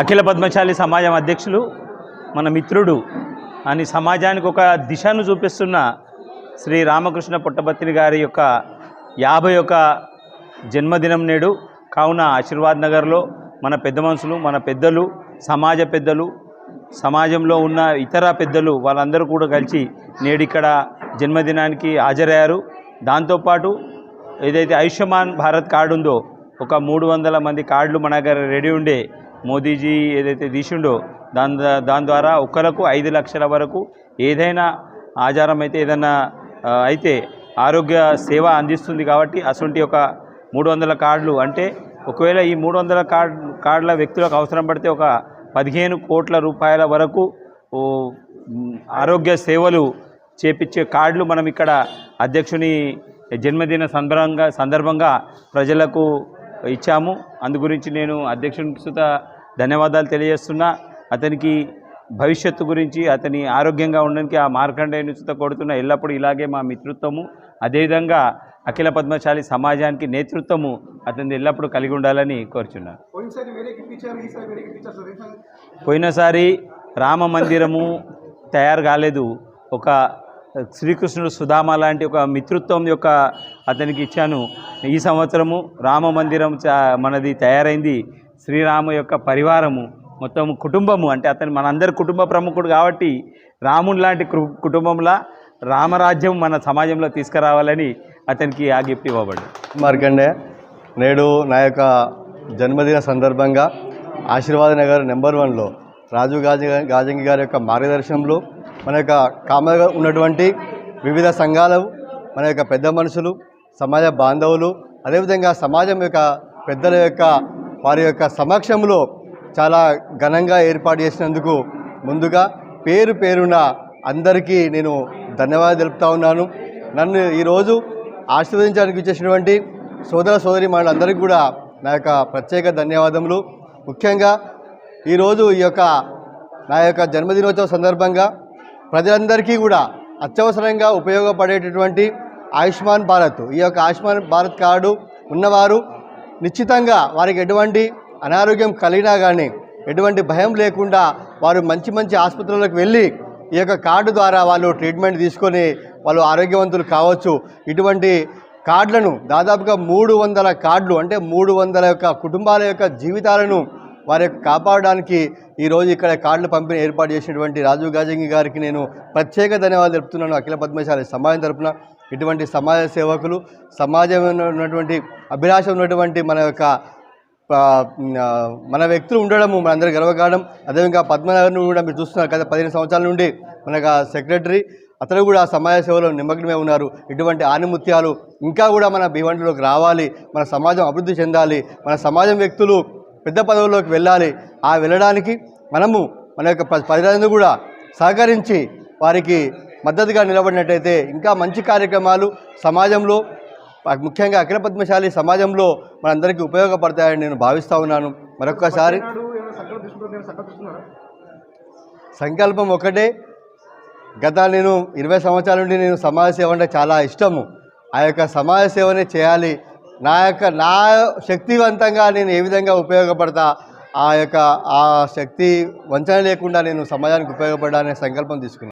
అఖిల పద్మశాలి సమాజం అధ్యక్షులు మన మిత్రుడు అని సమాజానికి ఒక దిశను చూపిస్తున్న శ్రీ రామకృష్ణ పుట్టపత్రి గారి యొక్క యాభై ఒక జన్మదినం నేడు కావున ఆశీర్వాద్ నగర్లో మన పెద్ద మనుషులు మన పెద్దలు సమాజ పెద్దలు సమాజంలో ఉన్న ఇతర పెద్దలు వాళ్ళందరూ కూడా కలిసి నేడు ఇక్కడ జన్మదినానికి హాజరయ్యారు. దాంతోపాటు ఏదైతే ఆయుష్మాన్ భారత్ కార్డు ఉందో ఒక మూడు వందల మంది కార్డులు మన దగ్గర రెడీ ఉండే మోదీజీ ఏదైతే తీసిండో దాని దాని ద్వారా ఒకరకు ఐదు లక్షల వరకు ఏదైనా ఆచారం అయితే ఏదైనా అయితే ఆరోగ్య సేవ అందిస్తుంది కాబట్టి అటువంటి ఒక మూడు వందల కార్డులు అంటే ఒకవేళ ఈ మూడు వందల కార్డ్ కార్డుల వ్యక్తులకు అవసరం పడితే ఒక పదిహేను కోట్ల రూపాయల వరకు ఆరోగ్య సేవలు చేపించే కార్డులు మనం ఇక్కడ అధ్యక్షుని జన్మదిన సందర్భంగా సందర్భంగా ప్రజలకు ఇచ్చాము. అందు గురించి నేను అధ్యక్షునికి సుత ధన్యవాదాలు తెలియజేస్తున్నా. అతనికి భవిష్యత్తు గురించి అతని ఆరోగ్యంగా ఉండడానికి ఆ మార్కండేయుని సుత కొడుతున్న ఎల్లప్పుడూ ఇలాగే మా మిత్రుత్వము అదేవిధంగా అఖిల పద్మశాలి సమాజానికి నేతృత్వము అతని ఎల్లప్పుడూ కలిగి ఉండాలని కోరుచున్నాను పోయినసారి రామ మందిరము తయారు కాలేదు. ఒక శ్రీకృష్ణుడు సుధామ లాంటి ఒక మిత్రుత్వం యొక్క అతనికి ఇచ్చాను. ఈ సంవత్సరము రామ మందిరం చా- మనది తయారైంది. శ్రీరామ యొక్క పరివారము మొత్తం కుటుంబము అంటే అతను మనందరి కుటుంబ ప్రముఖుడు కాబట్టి రాముని లాంటి కు- కుటుంబంలా రామరాజ్యం మన సమాజంలో తీసుకురావాలని అతనికి ఆ గిఫ్ట్ ఇవ్వబడింది. మార్కండే నేడు నా యొక్క జన్మదిన సందర్భంగా ఆశీర్వాద నగర్ నెంబర్ వన్లో రాజు గాజ గాజంగి గారి యొక్క మార్గదర్శనంలో మన యొక్క కామగా ఉన్నటువంటి వివిధ సంఘాలు మన యొక్క పెద్ద మనుషులు సమాజ బాంధవులు అదేవిధంగా సమాజం యొక్క పెద్దల యొక్క వారి యొక్క సమక్షంలో చాలా ఘనంగా ఏర్పాటు చేసినందుకు ముందుగా పేరు పేరున అందరికీ నేను ధన్యవాదాలు తెలుపుతా ఉన్నాను. నన్ను ఈరోజు ఆశీర్వదించడానికి ఇచ్చేసినటువంటి సోదర సోదరి మనందరికీ కూడా నా యొక్క ప్రత్యేక ధన్యవాదములు. ముఖ్యంగా ఈరోజు ఈ యొక్క నా యొక్క జన్మదినోత్సవ సందర్భంగా ప్రజలందరికీ కూడా అత్యవసరంగా ఉపయోగపడేటటువంటి ఆయుష్మాన్ భారత్. ఈ యొక్క ఆయుష్మాన్ భారత్ కార్డు ఉన్నవారు నిశ్చితంగా వారికి ఎటువంటి అనారోగ్యం కలిగినా కానీ ఎటువంటి భయం లేకుండా వారు మంచి మంచి ఆసుపత్రులకు వెళ్ళి ఈ యొక్క కార్డు ద్వారా వాళ్ళు ట్రీట్మెంట్ తీసుకొని వాళ్ళు ఆరోగ్యవంతులు కావచ్చు. ఇటువంటి కార్డులను దాదాపుగా మూడు వందల కార్డులు అంటే మూడు వందల యొక్క కుటుంబాల యొక్క జీవితాలను వారి యొక్క కాపాడడానికి ఈరోజు ఇక్కడ కార్డులు పంపిణీ ఏర్పాటు చేసినటువంటి రాజు గాజంగి గారికి నేను ప్రత్యేక ధన్యవాదాలు తెలుపుతున్నాను. అఖిల పద్మశాలి సమాజం తరఫున ఇటువంటి సమాజ సేవకులు సమాజంలో ఉన్నటువంటి అభిలాష ఉన్నటువంటి మన యొక్క మన వ్యక్తులు ఉండడము మనందరూ గర్వకారణం. అదేవిధంగా పద్మనాభన్ కూడా మీరు చూస్తున్నారు కదా పదిహేను సంవత్సరాల నుండి మన యొక్క సెక్రటరీ. అతను కూడా సమాజ సేవలో నిమగ్నమే ఉన్నారు. ఇటువంటి ఆనిముత్యాలు ఇంకా కూడా మన భీవంటిలోకి రావాలి. మన సమాజం అభివృద్ధి చెందాలి. మన సమాజం వ్యక్తులు పెద్ద పదవుల్లోకి వెళ్ళాలి. ఆ వెళ్ళడానికి మనము మన యొక్క ప్ర- ప్రజలందరూ కూడా సహకరించి వారికి మద్దతుగా నిలబడినట్టయితే ఇంకా మంచి కార్యక్రమాలు సమాజంలో ముఖ్యంగా అఖిల పద్మశాలి సమాజంలో మనందరికీ ఉపయోగపడతాయని నేను భావిస్తూ ఉన్నాను. మరొకసారి సంకల్పం సంకల్పం ఒకటే. గత నేను ఇరవై సంవత్సరాల నుండి నేను సమాజ సేవ అంటే చాలా ఇష్టము. ఆ యొక్క సమాజ సేవనే చేయాలి. నా యొక్క నా శక్తివంతంగా నేను ఏ విధంగా ఉపయోగపడతా ఆ యొక్క ఆ శక్తి వంచన లేకుండా నేను సమాజానికి ఉపయోగపడాలనే సంకల్పం తీసుకున్నాను